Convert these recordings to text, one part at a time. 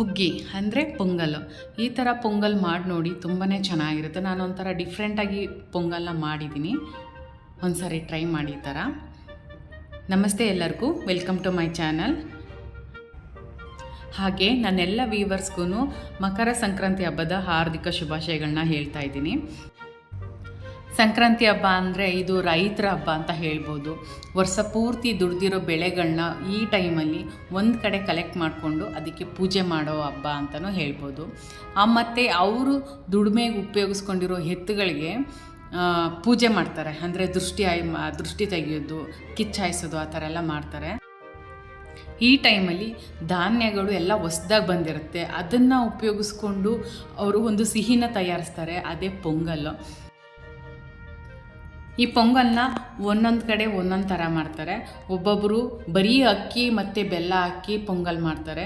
ಹುಗ್ಗಿ ಅಂದರೆ ಪೊಂಗಲ್ಲು ಈ ಥರ ಪೊಂಗಲ್ ಮಾಡಿ ನೋಡಿ ತುಂಬಾ ಚೆನ್ನಾಗಿರುತ್ತೆ. ನಾನು ಒಂಥರ ಡಿಫ್ರೆಂಟಾಗಿ ಪೊಂಗಲ್ನ ಮಾಡಿದ್ದೀನಿ. ಒಂದು ಸಾರಿ ಟ್ರೈ ಮಾಡಿ ಈ ಥರ ನಮಸ್ತೆ ಎಲ್ಲರಿಗೂ. ವೆಲ್ಕಮ್ ಟು ಮೈ ಚಾನಲ್ ಹಾಗೆ ನನ್ನೆಲ್ಲ ವೀವರ್ಸ್ಗೂ ಮಕರ ಸಂಕ್ರಾಂತಿ ಹಬ್ಬದ ಹಾರ್ದಿಕ ಶುಭಾಶಯಗಳನ್ನ ಹೇಳ್ತಾ ಇದ್ದೀನಿ. ಸಂಕ್ರಾಂತಿ ಹಬ್ಬ ಅಂದರೆ ಇದು ರೈತರ ಹಬ್ಬ ಅಂತ ಹೇಳ್ಬೋದು. ವರ್ಷ ಪೂರ್ತಿ ದುಡ್ದಿರೋ ಬೆಳೆಗಳನ್ನ ಈ ಟೈಮಲ್ಲಿ ಒಂದು ಕಡೆ ಕಲೆಕ್ಟ್ ಮಾಡಿಕೊಂಡು ಅದಕ್ಕೆ ಪೂಜೆ ಮಾಡೋ ಹಬ್ಬ ಅಂತಲೂ ಹೇಳ್ಬೋದು. ಮತ್ತು ಅವರು ದುಡಿಮೆಗೆ ಉಪಯೋಗಿಸ್ಕೊಂಡಿರೋ ಎತ್ತುಗಳಿಗೆ ಪೂಜೆ ಮಾಡ್ತಾರೆ. ಅಂದರೆ ದೃಷ್ಟಿ ಆಯ್ ದೃಷ್ಟಿ ತೆಗೆಯೋದು, ಕಿಚ್ಚಾಯಿಸೋದು ಆ ಥರ ಎಲ್ಲ ಮಾಡ್ತಾರೆ. ಈ ಟೈಮಲ್ಲಿ ಧಾನ್ಯಗಳು ಎಲ್ಲ ಹೊಸ್ದಾಗಿ ಬಂದಿರುತ್ತೆ. ಅದನ್ನು ಉಪಯೋಗಿಸ್ಕೊಂಡು ಅವರು ಒಂದು ಸಿಹಿನ ತಯಾರಿಸ್ತಾರೆ. ಅದೇ ಪೊಂಗಲ್ಲು ಈ ಪೊಂಗಲ್ನ ಒಂದೊಂದು ಕಡೆ ಒಂದೊಂದು ಥರ ಮಾಡ್ತಾರೆ. ಒಬ್ಬೊಬ್ಬರು ಬರೀ ಅಕ್ಕಿ ಮತ್ತು ಬೆಲ್ಲ ಹಾಕಿ ಪೊಂಗಲ್ ಮಾಡ್ತಾರೆ.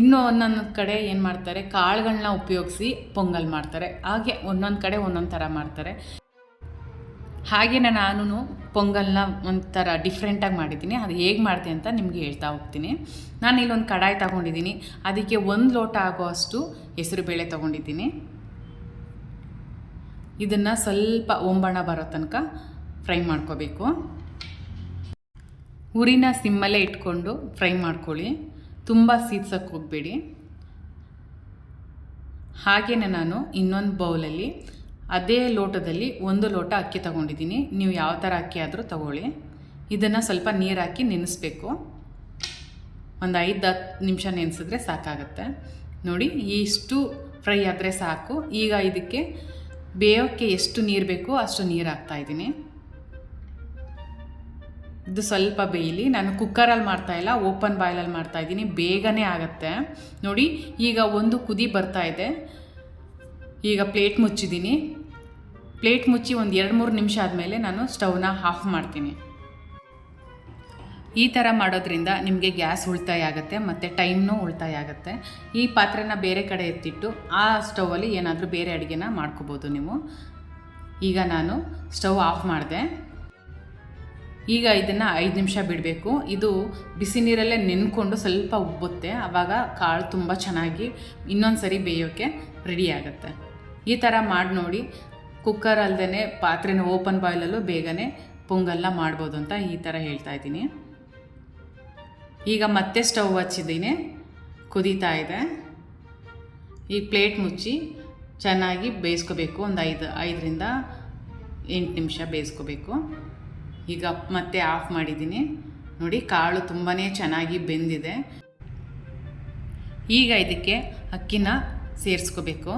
ಇನ್ನೂ ಒಂದೊಂದು ಕಡೆ ಏನು ಮಾಡ್ತಾರೆ ಕಾಳುಗಳನ್ನ ಉಪಯೋಗಿಸಿ ಪೊಂಗಲ್ ಮಾಡ್ತಾರೆ. ಹಾಗೆ ಒಂದೊಂದು ಕಡೆ ಒಂದೊಂದು ಥರ ಮಾಡ್ತಾರೆ. ಹಾಗೆ ನಾನು ಪೊಂಗಲ್ನ ಒಂಥರ ಡಿಫ್ರೆಂಟಾಗಿ ಮಾಡಿದ್ದೀನಿ. ಅದು ಹೇಗೆ ಮಾಡ್ತೆ ಅಂತ ನಿಮಗೆ ಹೇಳ್ತಾ ಹೋಗ್ತೀನಿ. ನಾನು ಇಲ್ಲೊಂದು ಕಡಾಯಿ ತಗೊಂಡಿದ್ದೀನಿ. ಅದಕ್ಕೆ ಒಂದು ಲೋಟ ಆಗೋವಷ್ಟು ಹೆಸರುಬೇಳೆ ತೊಗೊಂಡಿದ್ದೀನಿ. ಇದನ್ನು ಸ್ವಲ್ಪ ಒಂಬಣ ಬರೋ ತನಕ ಫ್ರೈ ಮಾಡ್ಕೋಬೇಕು. ಉರಿನ ಸಿಮ್ಮಲ್ಲೇ ಇಟ್ಕೊಂಡು ಫ್ರೈ ಮಾಡ್ಕೊಳ್ಳಿ. ತುಂಬ ಸೀದ್ಸಕ್ಕೆ ಹೋಗಬೇಡಿ. ಹಾಗೆಯೇ ನಾನು ಇನ್ನೊಂದು ಬೌಲಲ್ಲಿ ಅದೇ ಲೋಟದಲ್ಲಿ ಒಂದು ಲೋಟ ಅಕ್ಕಿ ತಗೊಂಡಿದ್ದೀನಿ. ನೀವು ಯಾವ ಥರ ಅಕ್ಕಿ ಆದರೂ ತಗೊಳ್ಳಿ. ಇದನ್ನು ಸ್ವಲ್ಪ ನೀರು ಹಾಕಿ ನೆನೆಸ್ಬೇಕು. ಒಂದು ಐದು ಹತ್ತು ನಿಮಿಷ ನೆನೆಸಿದ್ರೆ ಸಾಕಾಗುತ್ತೆ. ನೋಡಿ, ಇಷ್ಟು ಫ್ರೈ ಆದರೆ ಸಾಕು. ಈಗ ಇದಕ್ಕೆ ಬೇಯೋಕ್ಕೆ ಎಷ್ಟು ನೀರು ಬೇಕೋ ಅಷ್ಟು ನೀರು ಹಾಕ್ತಾ ಇದ್ದೀನಿ. ಇದು ಸ್ವಲ್ಪ ಬೇಯಲಿ. ನಾನು ಕುಕ್ಕರಲ್ಲಿ ಮಾಡ್ತಾ ಇಲ್ಲ, ಓಪನ್ ಬಾಯ್ಲಲ್ಲಿ ಮಾಡ್ತಾ ಇದ್ದೀನಿ. ಬೇಗನೆ ಆಗುತ್ತೆ. ನೋಡಿ, ಈಗ ಒಂದು ಕುದಿ ಬರ್ತಾ ಇದೆ. ಈಗ ಪ್ಲೇಟ್ ಮುಚ್ಚಿದ್ದೀನಿ. ಪ್ಲೇಟ್ ಮುಚ್ಚಿ ಒಂದು ಎರಡು ಮೂರು ನಿಮಿಷ ಆದಮೇಲೆ ನಾನು ಸ್ಟವ್ನ ಆಫ್ ಮಾಡ್ತೀನಿ. ಈ ಥರ ಮಾಡೋದ್ರಿಂದ ನಿಮಗೆ ಗ್ಯಾಸ್ ಉಳಿತಾಯ ಆಗುತ್ತೆ ಮತ್ತು ಟೈಮ್ನೂ ಉಳಿತಾಯ ಆಗುತ್ತೆ ಈ ಪಾತ್ರೆನ ಬೇರೆ ಕಡೆ ಎತ್ತಿಟ್ಟು ಆ ಸ್ಟವಲ್ಲಿ ಏನಾದರೂ ಬೇರೆ ಅಡುಗೆನ ಮಾಡ್ಕೋಬೋದು ನೀವು. ಈಗ ನಾನು ಸ್ಟವ್ ಆಫ್ ಮಾಡಿದೆ. ಈಗ ಇದನ್ನು ಐದು ನಿಮಿಷ ಬಿಡಬೇಕು. ಇದು ಬಿಸಿ ನೀರಲ್ಲೇ ನೆನ್ಕೊಂಡು ಸ್ವಲ್ಪ ಉಬ್ಬುತ್ತೆ. ಆವಾಗ ಕಾಳು ತುಂಬ ಚೆನ್ನಾಗಿ ಇನ್ನೊಂದು ಸರಿ ಬೇಯೋಕ್ಕೆ ರೆಡಿ ಆಗುತ್ತೆ. ಈ ಥರ ಮಾಡಿ ನೋಡಿ. ಕುಕ್ಕರ್ ಅಲ್ಲದೆ ಪಾತ್ರೆನ ಓಪನ್ ಬಾಯ್ಲಲ್ಲೂ ಬೇಗನೆ ಪೊಂಗಲ್ನ ಮಾಡ್ಬೋದು ಅಂತ ಈ ಥರ ಹೇಳ್ತಾ ಇದ್ದೀನಿ. ಈಗ ಮತ್ತೆ ಸ್ಟವ್ ಹಚ್ಚಿದ್ದೀನಿ. ಕುದೀತಾ ಇದೆ. ಈ ಪ್ಲೇಟ್ ಮುಚ್ಚಿ ಚೆನ್ನಾಗಿ ಬೇಯಿಸ್ಕೋಬೇಕು. ಒಂದು ಐದು, ಐದರಿಂದ ಎಂಟು ನಿಮಿಷ ಬೇಯಿಸ್ಕೋಬೇಕು. ಈಗ ಮತ್ತೆ ಆಫ್ ಮಾಡಿದ್ದೀನಿ. ನೋಡಿ, ಕಾಳು ತುಂಬಾ ಚೆನ್ನಾಗಿ ಬೆಂದಿದೆ. ಈಗ ಇದಕ್ಕೆ ಅಕ್ಕಿನ ಸೇರಿಸ್ಕೋಬೇಕು.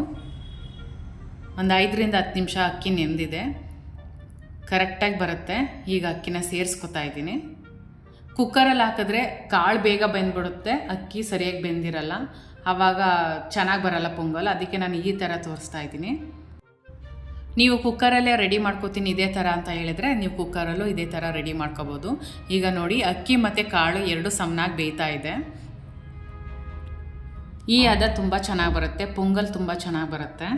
ಒಂದು ಐದರಿಂದ ಹತ್ತು ನಿಮಿಷ ಅಕ್ಕಿ ನೆಂದಿದೆ ಕರೆಕ್ಟಾಗಿ ಬರುತ್ತೆ. ಈಗ ಅಕ್ಕಿನ ಸೇರಿಸ್ಕೊತಾ ಇದ್ದೀನಿ. ಕುಕ್ಕರಲ್ಲಿ ಹಾಕಿದ್ರೆ ಕಾಳು ಬೇಗ ಬೆಂದ್ಬಿಡುತ್ತೆ. ಅಕ್ಕಿ ಸರಿಯಾಗಿ ಬೆಂದಿರಲ್ಲ. ಆವಾಗ ಚೆನ್ನಾಗಿ ಬರಲ್ಲ ಪೊಂಗಲ್. ಅದಕ್ಕೆ ನಾನು ಈ ಥರ ತೋರಿಸ್ತಾ ಇದ್ದೀನಿ. ನೀವು ಕುಕ್ಕರಲ್ಲೇ ರೆಡಿ ಮಾಡ್ಕೋತೀನಿ ಇದೇ ಥರ ಅಂತ ಹೇಳಿದ್ರೆ ನೀವು ಕುಕ್ಕರಲ್ಲೂ ಇದೇ ಥರ ರೆಡಿ ಮಾಡ್ಕೋಬೋದು. ಈಗ ನೋಡಿ ಅಕ್ಕಿ ಮತ್ತು ಕಾಳು ಎರಡು ಸಮನಾಗಿ ಬೇಯ್ತಾ ಇದೆ. ಈ ಹದ ತುಂಬ ಚೆನ್ನಾಗಿ ಬರುತ್ತೆ, ಪೊಂಗಲ್ ತುಂಬ ಚೆನ್ನಾಗಿ ಬರುತ್ತೆ.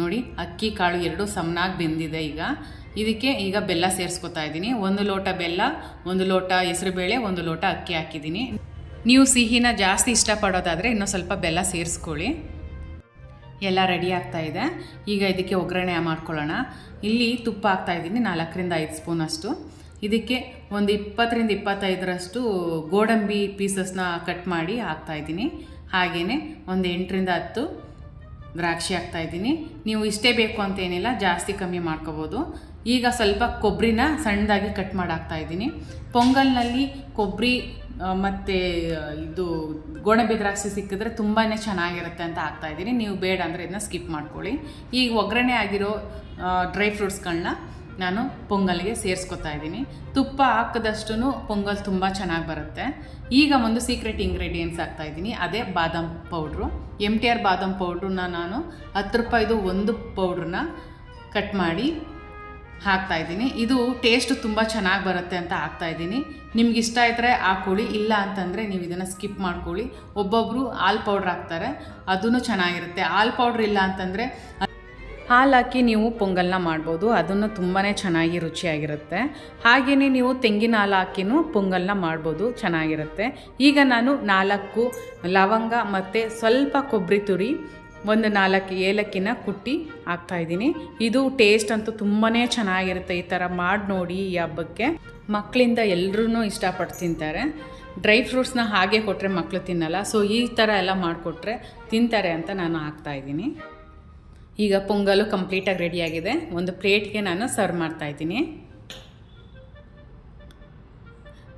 ನೋಡಿ ಅಕ್ಕಿ ಕಾಳು ಎರಡು ಸಮನಾಗಿ ಬೆಂದಿದೆ ಈಗ. ಇದಕ್ಕೆ ಈಗ ಬೆಲ್ಲ ಸೇರಿಸ್ಕೊತಾ ಇದ್ದೀನಿ. ಒಂದು ಲೋಟ ಬೆಲ್ಲ, ಒಂದು ಲೋಟ ಹೆಸರುಬೇಳೆ, ಒಂದು ಲೋಟ ಅಕ್ಕಿ ಹಾಕಿದ್ದೀನಿ. ನೀವು ಸಿಹಿನ ಜಾಸ್ತಿ ಇಷ್ಟಪಡೋದಾದರೆ ಇನ್ನೂ ಸ್ವಲ್ಪ ಬೆಲ್ಲ ಸೇರಿಸ್ಕೊಳ್ಳಿ. ಎಲ್ಲ ರೆಡಿ ಆಗ್ತಾ ಇದೆ. ಈಗ ಇದಕ್ಕೆ ಒಗ್ಗರಣೆ ಮಾಡ್ಕೊಳ್ಳೋಣ. ಇಲ್ಲಿ ತುಪ್ಪ ಹಾಕ್ತಾ ಇದ್ದೀನಿ. ನಾಲ್ಕರಿಂದ ಐದು ಸ್ಪೂನ್ ಅಷ್ಟು. ಇದಕ್ಕೆ ಒಂದು ಇಪ್ಪತ್ತರಿಂದ ಇಪ್ಪತ್ತೈದರಷ್ಟು ಗೋಡಂಬಿ ಪೀಸಸ್ನ ಕಟ್ ಮಾಡಿ ಹಾಕ್ತಾಯಿದ್ದೀನಿ ಹಾಗೆಯೇ ಒಂದು ಎಂಟರಿಂದ ಹತ್ತು ದ್ರಾಕ್ಷಿ ಹಾಕ್ತಾಯಿದ್ದೀನಿ ನೀವು ಇಷ್ಟೇ ಬೇಕು ಅಂತ ಏನಿಲ್ಲ, ಜಾಸ್ತಿ ಕಮ್ಮಿ ಮಾಡ್ಕೋಬೋದು. ಈಗ ಸ್ವಲ್ಪ ಕೊಬ್ಬರಿನ ಸಣ್ಣದಾಗಿ ಕಟ್ ಮಾಡಿ ಹಾಕ್ತಾಯಿದ್ದೀನಿ ಪೊಂಗಲ್ನಲ್ಲಿ ಕೊಬ್ಬರಿ ಮತ್ತು ಇದು ಗೋಡಂಬಿ ದ್ರಾಕ್ಷಿ ಸಿಕ್ಕಿದ್ರೆ ತುಂಬಾ ಚೆನ್ನಾಗಿರುತ್ತೆ ಅಂತ ಹಾಕ್ತಾ ಇದ್ದೀನಿ. ನೀವು ಬೇಡ ಅಂದರೆ ಇದನ್ನ ಸ್ಕಿಪ್ ಮಾಡ್ಕೊಳ್ಳಿ. ಈಗ ಒಗ್ಗರಣೆ ಆಗಿರೋ ಡ್ರೈ ಫ್ರೂಟ್ಸ್ಗಳನ್ನ ನಾನು ಪೊಂಗಲ್ಗೆ ಸೇರಿಸ್ಕೊತಾ ಇದ್ದೀನಿ. ತುಪ್ಪ ಹಾಕಿದಷ್ಟು ಪೊಂಗಲ್ ತುಂಬ ಚೆನ್ನಾಗಿ ಬರುತ್ತೆ. ಈಗ ಒಂದು ಸೀಕ್ರೆಟ್ ಇಂಗ್ರೀಡಿಯೆಂಟ್ಸ್ ಹಾಕ್ತಾ ಇದ್ದೀನಿ. ಅದೇ ಬಾದಾಮ್ ಪೌಡ್ರು ಎಂ ಟಿ ಆರ್ ಬಾದಾಮ್ ಪೌಡ್ರನ್ನ ನಾನು ಹತ್ತು ರೂಪಾಯಿದು ಒಂದು ಪೌಡ್ರನ್ನ ಕಟ್ ಮಾಡಿ ಹಾಕ್ತಾ ಇದ್ದೀನಿ. ಇದು ಟೇಸ್ಟ್ ತುಂಬ ಚೆನ್ನಾಗಿ ಬರುತ್ತೆ ಅಂತ ಹಾಕ್ತಾ ಇದ್ದೀನಿ. ನಿಮ್ಗೆ ಇಷ್ಟ ಇದ್ದರೆ ಹಾಕ್ಕೊಳ್ಳಿ ಇಲ್ಲ ಅಂತಂದರೆ ನೀವು ಇದನ್ನು ಸ್ಕಿಪ್ ಮಾಡ್ಕೊಳ್ಳಿ. ಒಬ್ಬೊಬ್ಬರು ಹಾಲು ಪೌಡ್ರ್ ಹಾಕ್ತಾರೆ ಅದೂ ಚೆನ್ನಾಗಿರುತ್ತೆ. ಹಾಲು ಪೌಡ್ರ್ ಇಲ್ಲ ಅಂತಂದರೆ ಹಾಲು ಹಾಕಿ ನೀವು ಪೊಂಗಲ್ನ ಮಾಡ್ಬೋದು. ಅದನ್ನು ತುಂಬಾ ಚೆನ್ನಾಗಿ ರುಚಿಯಾಗಿರುತ್ತೆ. ಹಾಗೆಯೇ ನೀವು ತೆಂಗಿನ ಹಾಲು ಹಾಕಿನೂ ಪೊಂಗಲ್ನ ಮಾಡ್ಬೋದು. ಚೆನ್ನಾಗಿರುತ್ತೆ. ಈಗ ನಾನು ನಾಲ್ಕು ಲವಂಗ ಮತ್ತು ಸ್ವಲ್ಪ ಕೊಬ್ಬರಿ ತುರಿ ಒಂದು ನಾಲ್ಕು ಏಲಕ್ಕಿನ ಕುಟ್ಟಿ ಹಾಕ್ತಾಯಿದ್ದೀನಿ ಇದು ಟೇಸ್ಟ್ ಅಂತೂ ತುಂಬಾ ಚೆನ್ನಾಗಿರುತ್ತೆ ಈ ಥರ ಮಾಡಿ ನೋಡಿ ಈ ಹಬ್ಬಕ್ಕೆ. ಮಕ್ಕಳಿಂದ ಎಲ್ಲರೂ ಇಷ್ಟಪಟ್ಟು ತಿಂತಾರೆ. ಡ್ರೈ ಫ್ರೂಟ್ಸ್ನ ಹಾಗೆ ಕೊಟ್ಟರೆ ಮಕ್ಕಳು ತಿನ್ನಲ್ಲ. ಸೊ ಈ ಥರ ಎಲ್ಲ ಮಾಡಿಕೊಟ್ರೆ ತಿಂತಾರೆ ಅಂತ ನಾನು ಹಾಕ್ತಾಯಿದ್ದೀನಿ ಈಗ ಪೊಂಗಲು ಕಂಪ್ಲೀಟಾಗಿ ರೆಡಿಯಾಗಿದೆ ಒಂದು ಪ್ಲೇಟ್ಗೆ ನಾನು ಸರ್ವ್ ಮಾಡ್ತಾಯಿದ್ದೀನಿ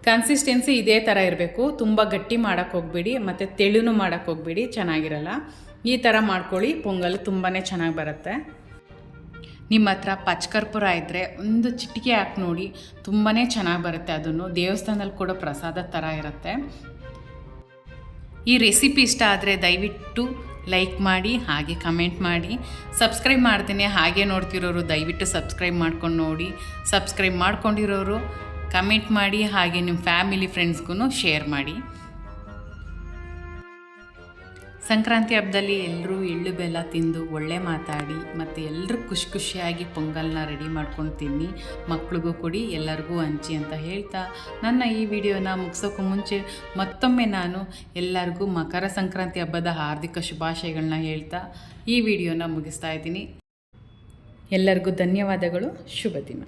ಕನ್ಸಿಸ್ಟೆನ್ಸಿ ಇದೇ ಥರ ಇರಬೇಕು. ತುಂಬ ಗಟ್ಟಿ ಮಾಡೋಕ್ಕೆ ಹೋಗ್ಬೇಡಿ, ಮತ್ತು ತೆಳುನು ಮಾಡೋಕ್ಕೆ ಹೋಗ್ಬೇಡಿ. ಚೆನ್ನಾಗಿರಲ್ಲ. ಈ ಥರ ಮಾಡ್ಕೊಳ್ಳಿ, ಪೊಂಗಲ್ ತುಂಬಾ ಚೆನ್ನಾಗಿ ಬರುತ್ತೆ. ನಿಮ್ಮ ಹತ್ರ ಪಚ್ಕರ್ಪುರ ಇದ್ದರೆ ಒಂದು ಚಿಟಿಕೆ ಹಾಕಿ ನೋಡಿ ತುಂಬಾ ಚೆನ್ನಾಗಿ ಬರುತ್ತೆ ಅದನ್ನು. ದೇವಸ್ಥಾನದಲ್ಲಿ ಕೂಡ ಪ್ರಸಾದ ಥರ ಇರುತ್ತೆ. ಈ ರೆಸಿಪಿ ಇಷ್ಟ ಆದರೆ ದಯವಿಟ್ಟು ಲೈಕ್ ಮಾಡಿ, ಹಾಗೆ ಕಮೆಂಟ್ ಮಾಡಿ. ಸಬ್ಸ್ಕ್ರೈಬ್ ಮಾಡ್ತೀನಿ ಹಾಗೆ ನೋಡ್ತಿರೋರು, ದಯವಿಟ್ಟು ಸಬ್ಸ್ಕ್ರೈಬ್ ಮಾಡ್ಕೊಂಡು ನೋಡಿ. ಸಬ್ಸ್ಕ್ರೈಬ್ ಮಾಡ್ಕೊಂಡಿರೋರು, ಕಮೆಂಟ್ ಮಾಡಿ, ಹಾಗೆ ನಿಮ್ಮ ಫ್ಯಾಮಿಲಿ ಫ್ರೆಂಡ್ಸ್ಗೂ ಶೇರ್ ಮಾಡಿ. ಸಂಕ್ರಾಂತಿ ಹಬ್ಬದಲ್ಲಿ ಎಲ್ಲರೂ ಎಳ್ಳು ಬೆಲ್ಲ ತಿಂದು ಒಳ್ಳೆ ಮಾತಾಡಿ ಮತ್ತು ಎಲ್ಲರೂ ಖುಷಿ ಖುಷಿಯಾಗಿ ಪೊಂಗಲ್ನ ರೆಡಿ ಮಾಡ್ಕೊಂಡು ತಿನ್ನಿ. ಮಕ್ಳಿಗೂ ಕೊಡಿ, ಎಲ್ಲರಿಗೂ ಹಂಚಿ ಅಂತ ಹೇಳ್ತಾ ನನ್ನ ಈ ವಿಡಿಯೋನ ಮುಗಿಸೋಕ್ಕೂ ಮುಂಚೆ ಮತ್ತೊಮ್ಮೆ ನಾನು ಎಲ್ಲರಿಗೂ ಮಕರ ಸಂಕ್ರಾಂತಿ ಹಬ್ಬದ ಹಾರ್ದಿಕ ಶುಭಾಶಯಗಳನ್ನ ಹೇಳ್ತಾ ಈ ವಿಡಿಯೋನ ಮುಗಿಸ್ತಾ ಇದ್ದೀನಿ. ಎಲ್ಲರಿಗೂ ಧನ್ಯವಾದಗಳು. ಶುಭ ದಿನ.